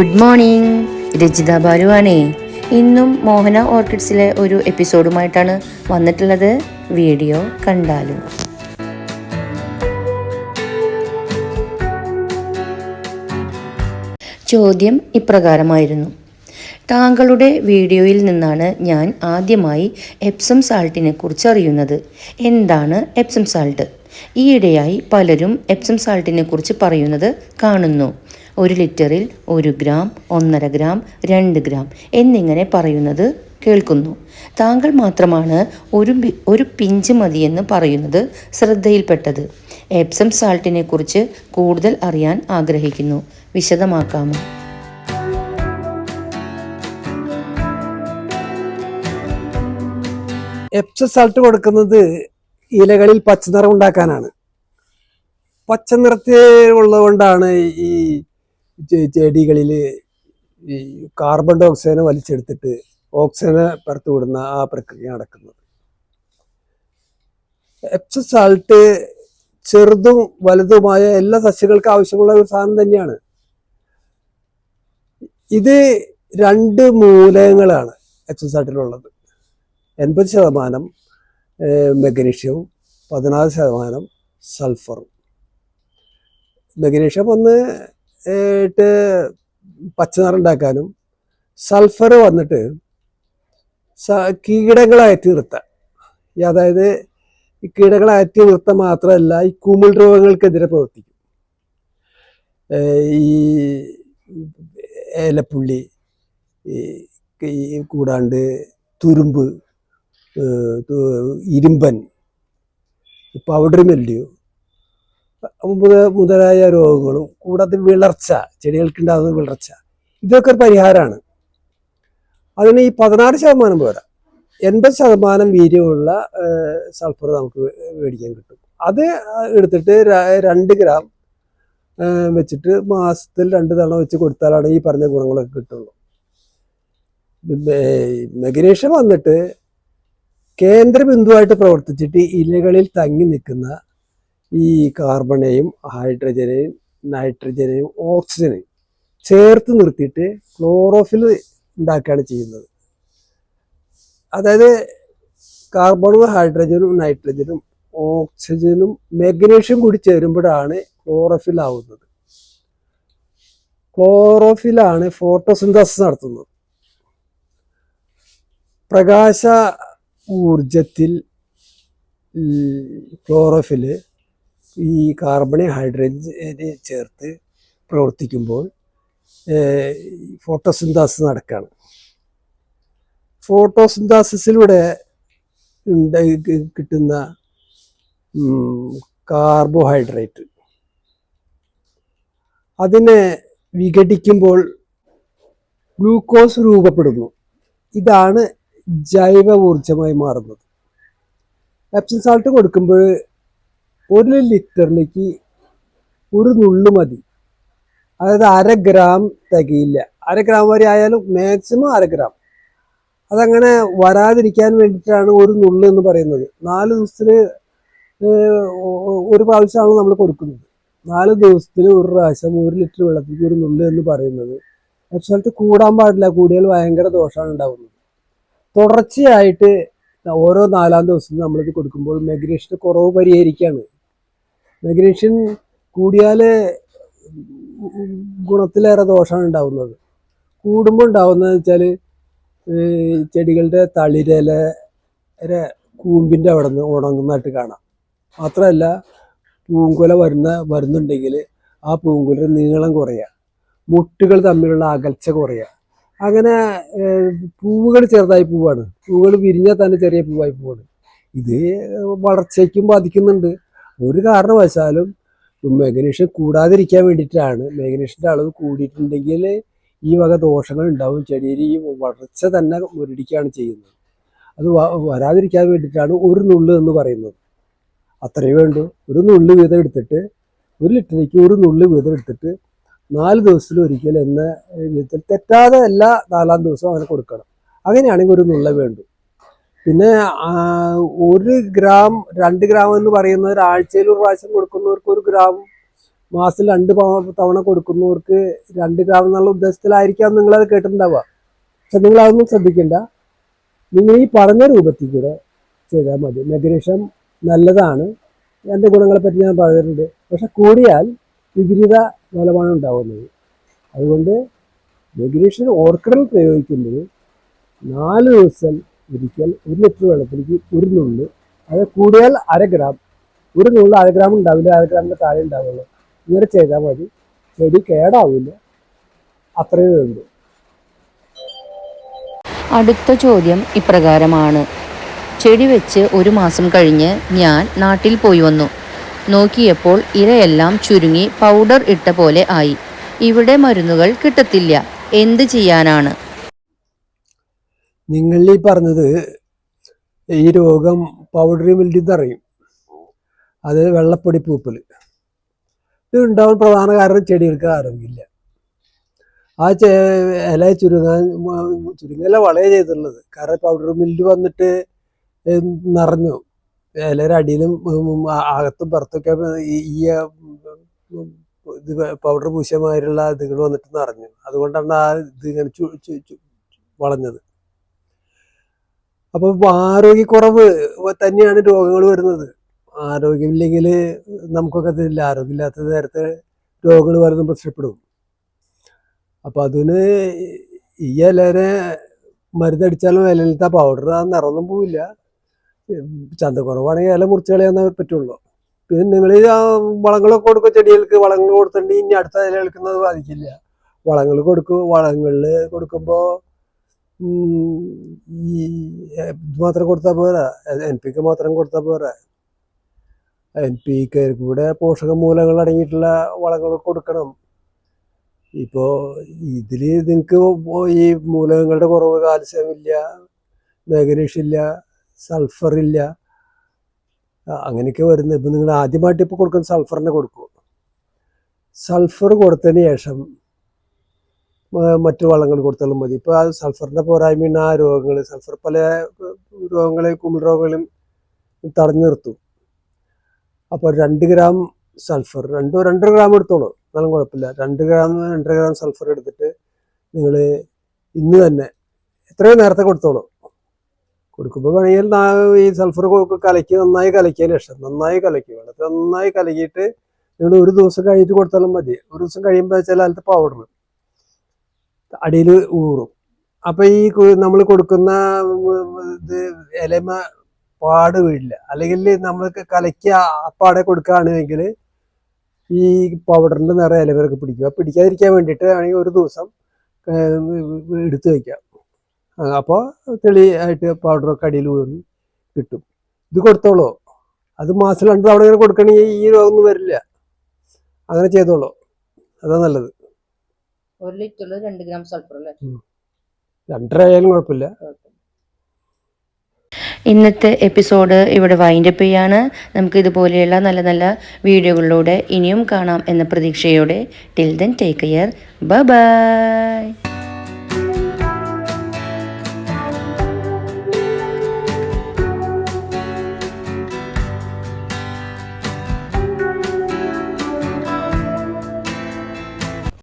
Good morning. Rajitha ബാലുവാണേ. ഇന്നും മോഹന ഓർക്കിഡ്സിലെ ഒരു എപ്പിസോഡുമായിട്ടാണ് വന്നിട്ടുള്ളത്. വീഡിയോ കണ്ടാലും. ചോദ്യം ഇപ്രകാരമായിരുന്നു. താങ്കളുടെ വീഡിയോയിൽ നിന്നാണ് ഞാൻ ആദ്യമായി എപ്സം സാൾട്ടിനെ കുറിച്ച് അറിയുന്നത്. എന്താണ് എപ്സം സാൾട്ട്? ഈയിടെയായി പലരും എപ്സം സാൾട്ടിനെ കുറിച്ച് പറയുന്നത് കാണുന്നു. ഒരു ലിറ്ററിൽ ഒരു ഗ്രാം ഒന്നര ഗ്രാം രണ്ട് ഗ്രാം എന്നിങ്ങനെ പറയുന്നത് കേൾക്കുന്നു. താങ്കൾ മാത്രമാണ് ഒരു ഒരു പിഞ്ച് മതിയെന്ന് പറയുന്നത് ശ്രദ്ധയിൽപ്പെട്ടത്. എപ്സം സാൾട്ടിനെ കുറിച്ച് കൂടുതൽ അറിയാൻ ആഗ്രഹിക്കുന്നു. വിശദമാക്കാമോ? എപ്സ സാൾട്ട് കൊടുക്കുന്നത് ഇലകളിൽ പച്ചനിറം ഉണ്ടാക്കാനാണ്. പച്ച നിറത്തിലുള്ളതുകൊണ്ടാണ് ഈ ചെടികളിൽ ഈ കാർബൺ ഡൈ ഓക്സൈഡിനെ വലിച്ചെടുത്തിട്ട് ഓക്സിജനെ പുറത്തു വിടുന്ന ആ പ്രക്രിയ നടക്കുന്നത്. എപ്സ സാൾട്ട് ചെറുതും വലുതുമായ എല്ലാ സസ്യങ്ങൾക്കും ആവശ്യമുള്ള ഒരു സാധനം തന്നെയാണ്. ഇത് രണ്ട് മൂലകങ്ങളാണ് എപ്സ സാൾട്ടിലുള്ളത് എൺപത് ശതമാനം മെഗ്നീഷ്യവും പതിനാറ് ശതമാനം സൾഫറും മെഗ്നീഷ്യം ഒന്ന് ഇട്ട് പച്ചനിറം ഉണ്ടാക്കാനും സൾഫർ വന്നിട്ട് സ- കീടങ്ങളെ അയറ്റി നിർത്താൻ ഈ അതായത് ഈ കീടങ്ങളായിട്ട് നിർത്താൻ മാത്രമല്ല ഈ കുമിൾ രോഗങ്ങൾക്കെതിരെ പ്രവർത്തിക്കും. ഈ ഏലപ്പുള്ളി ഈ കൂടാണ്ട് തുരുമ്പ് ഇരുമ്പൻ പൗഡർ മെല്ലിയോ മുതലായ രോഗങ്ങളും കൂടാതെ വിളർച്ച ചെടികൾക്കുണ്ടാകുന്ന വിളർച്ച ഇതൊക്കെ ഒരു പരിഹാരമാണ് അതിന് ഈ പതിനാറ് ശതമാനം പോരാ. എൺപത് ശതമാനം വീര്യമുള്ള സൾഫർ നമുക്ക് മേടിക്കാൻ കിട്ടും. അത് എടുത്തിട്ട് രണ്ട് ഗ്രാം വെച്ചിട്ട് മാസത്തിൽ രണ്ട് തവണ വെച്ച് കൊടുത്താലാണ് ഈ പറഞ്ഞ ഗുണങ്ങളൊക്കെ കിട്ടുള്ളൂ. മെഗ്നീഷ്യം വന്നിട്ട് കേന്ദ്ര ബിന്ദുവായിട്ട് പ്രവർത്തിച്ചിട്ട് ഇലകളിൽ തങ്ങി നിൽക്കുന്ന ഈ കാർബണേയും ഹൈഡ്രജനെയും നൈട്രജനെയും ഓക്സിജനെയും ചേർത്ത് നിർത്തിയിട്ട് ക്ലോറോഫിൽ ഉണ്ടാക്കുകയാണ് ചെയ്യുന്നത്. അതായത് കാർബണും ഹൈഡ്രജനും നൈട്രജനും ഓക്സിജനും മെഗ്നീഷ്യം കൂടി ചേരുമ്പോഴാണ് ക്ലോറോഫിൽ ആവുന്നത്. ക്ലോറോഫിലാണ് ഫോട്ടോസിന്തസിസ് നടത്തുന്നത്. പ്രകാശ ഊർജത്തിൽ ക്ലോറോഫിൽ ഈ കാർബണി ഹൈഡ്രജനെ ചേർത്ത് പ്രവർത്തിക്കുമ്പോൾ ഫോട്ടോസിന്താസിസ് നടക്കുകയാണ് ഫോട്ടോസിന്താസിസിലൂടെ കിട്ടുന്ന കാർബോഹൈഡ്രേറ്റ്. അതിനെ വിഘടിക്കുമ്പോൾ ഗ്ലൂക്കോസ് രൂപപ്പെടുന്നു. ഇതാണ് ജൈവ ഊർജമായി മാറുന്നത്. എപ്സിൻ സാൾട്ട് കൊടുക്കുമ്പോൾ ഒരു ലിറ്ററിലേക്ക് ഒരു നുള്ളു മതി. അതായത് അര ഗ്രാം തികയില്ല. അര ഗ്രാം വരെ ആയാലും മാക്സിമം അര ഗ്രാം. അതങ്ങനെ വരാതിരിക്കാൻ വേണ്ടിയിട്ടാണ് ഒരു നുള്ളു എന്ന് പറയുന്നത്. നാല് ദിവസത്തിൽ ഒരു പ്രാവശ്യമാണ് നമ്മൾ കൊടുക്കുന്നത്. നാല് ദിവസത്തിൽ ഒരു പ്രാവശ്യം ഒരു ലിറ്റർ വെള്ളത്തിലേക്ക് ഒരു നുള്ളു എന്ന് പറയുന്നത്. എപ്സം സാൾട്ട് കൂടാൻ പാടില്ല. കൂടിയാൽ ഭയങ്കര ദോഷമാണ് ഉണ്ടാകുന്നത് തുടർച്ചയായിട്ട് ഓരോ നാലാം ദിവസം നമ്മളിത് കൊടുക്കുമ്പോൾ മൈഗ്രേഷന്റെ കുറവ് പരിഹരിക്കുകയാണ്. മെഗ്നീഷ്യൻ കൂടിയാൽ ഗുണത്തിലേറെ ദോഷമാണ് ഉണ്ടാവുന്നത്. കൂടുമ്പോൾ ഉണ്ടാവുന്നത് വെച്ചാൽ ചെടികളുടെ തളിരല കൂമ്പിന്റെ അവിടെ നിന്ന് ഉണങ്ങുന്നതായിട്ട് കാണാം. മാത്രമല്ല പൂങ്കുല വരുന്ന വരുന്നുണ്ടെങ്കിൽ ആ പൂങ്കുല നീളം കുറയുക മുട്ടുകൾ തമ്മിലുള്ള അകൽച്ച കുറയുക അങ്ങനെ പൂവുകൾ ചെറുതായി പോവാണ്. പൂവുകൾ വിരിഞ്ഞാൽ തന്നെ ചെറിയ പൂവായി പോവാണ്. ഇത് വളർച്ചയ്ക്കും ബാധിക്കുന്നുണ്ട്. ഒരു കാരണവശാലും മെഗ്നീഷ്യം കൂടാതിരിക്കാൻ വേണ്ടിയിട്ടാണ്. മെഗ്നീഷ്യന്റെ അളവ് കൂടിയിട്ടുണ്ടെങ്കിൽ ഈ വക ദോഷങ്ങൾ ഉണ്ടാവും. ചെടിയിൽ ഈ വളർച്ച തന്നെ മുരടിക്കുകയാണ് ചെയ്യുന്നത്. അത് വരാതിരിക്കാൻ വേണ്ടിയിട്ടാണ് ഒരു നുള്ളു എന്ന് പറയുന്നത്. അത്രയേ വേണ്ടു. ഒരു നുള്ളു വീതം എടുത്തിട്ട് ഒരു ലിറ്ററിലേക്ക് ഒരു നുള്ളു വീതം എടുത്തിട്ട് നാല് ദിവസത്തിൽ ഒരിക്കൽ എന്ന വിധത്തിൽ തെറ്റാതെ എല്ലാ നാലാം ദിവസവും അങ്ങനെ കൊടുക്കണം. അങ്ങനെയാണെങ്കിൽ ഒരു നുള്ള വേണ്ടു. പിന്നെ ഒരു ഗ്രാം രണ്ട് ഗ്രാം എന്ന് പറയുന്ന ഒരാഴ്ചയിൽ ഒരു പ്രാവശ്യം കൊടുക്കുന്നവർക്ക് ഒരു ഗ്രാം മാസത്തിൽ രണ്ട് തവണ കൊടുക്കുന്നവർക്ക് രണ്ട് ഗ്രാം എന്നുള്ള ഉദ്ദേശത്തിലായിരിക്കാം നിങ്ങളത് കേട്ടിട്ടുണ്ടാവുക. പക്ഷെ നിങ്ങൾ അതൊന്നും ശ്രദ്ധിക്കണ്ട. നിങ്ങൾ ഈ പറഞ്ഞ രൂപത്തിൽ കൂടെ ചെയ്താൽ മതി. മെഗ്രേഷം നല്ലതാണ്. എന്റെ ഗുണങ്ങളെ പറ്റി ഞാൻ പറഞ്ഞിട്ടുണ്ട്. പക്ഷെ കൂടിയാൽ വിപരീത ഫലമാണ് ഉണ്ടാവുന്നത്. അതുകൊണ്ട് മെഗ്രേഷൻ ഓർക്കിഡിൽ പ്രയോഗിക്കുന്നത് നാല് ദിവസം ഒരിക്കൽ ഒരു ലിറ്റർ വെള്ളത്തിലേക്ക് ഒരു നുള്ള് അത് കൂടിയാൽ അര ഗ്രാം ഒരു നുള്ള് അര ഗ്രാം ഉണ്ടാവില്ല അര ഗ്രാമിന്റെ താഴെ ഉണ്ടാവുള്ളൂ. ഇങ്ങനെ ചെയ്താൽ മതി. ചെടി കേടാവില്ല. അത്രയേ വേണ്ടൂ അടുത്ത ചോദ്യം ഇപ്രകാരമാണ്. ചെടി വെച്ച് ഒരു മാസം കഴിഞ്ഞ് ഞാൻ നാട്ടിൽ പോയി വന്നു. നോക്കിയപ്പോൾ ഇരയെല്ലാം ചുരുങ്ങി പൗഡർ ഇട്ട പോലെ ആയി. ഇവിടെ മരുന്നുകൾ കിട്ടത്തില്ല. എന്ത് ചെയ്യാനാണ്? നിങ്ങൾ ഈ പറഞ്ഞത് ഈ രോഗം പൗഡറി മിൽഡി എന്നറിയും അത് വെള്ളപ്പൊടി പൂപ്പൽ ഇത് ഉണ്ടാവാൻ പ്രധാന കാരണം ചെടികൾക്ക് ആരോഗ്യമില്ല. ആ ചെ ഇല ചുരുങ്ങാൻ ചുരുങ്ങല വളയെ ചെയ്തിട്ടുള്ളത്. കാരണം പൗഡർ മില്ല് വന്നിട്ട് നിറഞ്ഞു. ഇലയുടെ അടിയിലും അകത്തും പുറത്തൊക്കെ ഈ ഇത് പൗഡർ പൂശമാതിരിയുള്ള ഇതുകൾ വന്നിട്ട് നിറഞ്ഞു. അതുകൊണ്ടാണ് ആ ഇത് ഇങ്ങനെ വളഞ്ഞത്. അപ്പൊ ആരോഗ്യക്കുറവ് തന്നെയാണ് രോഗങ്ങൾ വരുന്നത്. ആരോഗ്യമില്ലെങ്കിൽ നമുക്കൊക്കെ തരില്ല ആരോഗ്യമില്ലാത്ത നേരത്തെ രോഗങ്ങൾ വരുന്ന പ്രശ്നപ്പെടും. അപ്പൊ അതിന് ഈ ഇലനെ മരുന്നടിച്ചാലും ഇലയിലത്തെ പൗഡർ ആ പോവില്ല. ചന്തക്കുറവാണെങ്കിൽ ഇല മുറിച്ച് കളയാന്നേ പറ്റുള്ളൂ. പിന്നെ നിങ്ങൾ ആ വളങ്ങളൊക്കെ കൊടുക്കും ചെടികൾക്ക് വളങ്ങൾ കൊടുത്തിട്ടുണ്ടെങ്കിൽ ഇനി അടുത്ത ഇല കളിക്കുന്നത് ബാധിക്കില്ല. വളങ്ങൾ കൊടുക്കും വളങ്ങളിൽ കൊടുക്കുമ്പോൾ ഈ ഇത് മാത്രം കൊടുത്താൽ പോരാ. എൻ പിക്ക് മാത്രം കൊടുത്താൽ പോരാ. എൻ പിക്ക് കൂടെ പോഷക മൂലങ്ങൾ അടങ്ങിയിട്ടുള്ള വളങ്ങൾ കൊടുക്കണം. ഇപ്പോൾ ഇതിൽ നിങ്ങൾക്ക് ഈ മൂലകങ്ങളുടെ കുറവ് കാൽസ്യം ഇല്ല മാഗ്നീഷ്യം ഇല്ല സൾഫർ ഇല്ല അങ്ങനെയൊക്കെ വരുന്നത്. ഇപ്പം നിങ്ങൾ ആദ്യമായിട്ട് ഇപ്പോൾ കൊടുക്കുന്ന സൾഫറിനെ കൊടുക്കും. സൾഫർ കൊടുത്തതിന് ശേഷം മറ്റു വളങ്ങൾ കൊടുത്താലും മതി. ഇപ്പോൾ ആ സൾഫറിന്റെ പോരായ്മയാണ് ആ രോഗങ്ങൾ സൾഫർ പല രോഗങ്ങളെ കുമിൾ രോഗങ്ങളും തടഞ്ഞു നിർത്തും. അപ്പോൾ രണ്ട് ഗ്രാം സൾഫർ രണ്ടോ രണ്ടര ഗ്രാം എടുത്തോളൂ. എന്നാലും കുഴപ്പമില്ല. രണ്ട് ഗ്രാം രണ്ടര ഗ്രാം സൾഫർ എടുത്തിട്ട് നിങ്ങൾ ഇന്ന് തന്നെ എത്രയോ നേരത്തെ കൊടുത്തോളൂ. കൊടുക്കുമ്പോൾ വേണമെങ്കിൽ ഈ സൾഫർ കലക്കി നന്നായി കലക്കിയ ലക്ഷം നന്നായി കലക്കി. വെള്ളത്തിൽ നന്നായി കലക്കിയിട്ട് നിങ്ങൾ ഒരു ദിവസം കഴിഞ്ഞിട്ട് കൊടുത്താലും മതി. ഒരു ദിവസം കഴിയുമ്പോൾ വെച്ചാൽ അതിലത്തെ പൗഡർ അടിയിൽ ഊറും. അപ്പൊ ഈ നമ്മൾ കൊടുക്കുന്ന ഇത് ഇലമ പാട് വീഴില്ല. അല്ലെങ്കിൽ നമ്മൾ കലക്കി അപ്പാടെ കൊടുക്കുകയാണെങ്കിൽ ഈ പൗഡറിന്റെ നിറം ഇലവരൊക്കെ പിടിക്കുക പിടിക്കാതിരിക്കാൻ വേണ്ടിയിട്ട് ആണെങ്കിൽ ഒരു ദിവസം എടുത്തു വയ്ക്കാം. അപ്പോൾ തെളി ആയിട്ട് പൗഡറൊക്കെ അടിയിൽ ഊറി കിട്ടും. ഇത് കൊടുത്തോളൂ. അത് മാസം രണ്ട് തവണ ഇങ്ങനെ കൊടുക്കണമെങ്കിൽ ഈ രോഗമൊന്നും വരില്ല. അങ്ങനെ ചെയ്തോളൂ. അതാ നല്ലത്. ഒരു ലിറ്റർ രണ്ട് ഗ്രാം സൾഫർ അല്ലേ? രണ്ടര ആയാലും കുഴപ്പമില്ല. ഇന്നത്തെ എപ്പിസോഡ് ഇവിടെ വൈൻഡപ്പ് ചെയ്യാണ്. നമുക്ക് ഇതുപോലെയുള്ള നല്ല നല്ല വീഡിയോകളിലൂടെ ഇനിയും കാണാം എന്ന പ്രതീക്ഷയോടെ. Till then take care bye bye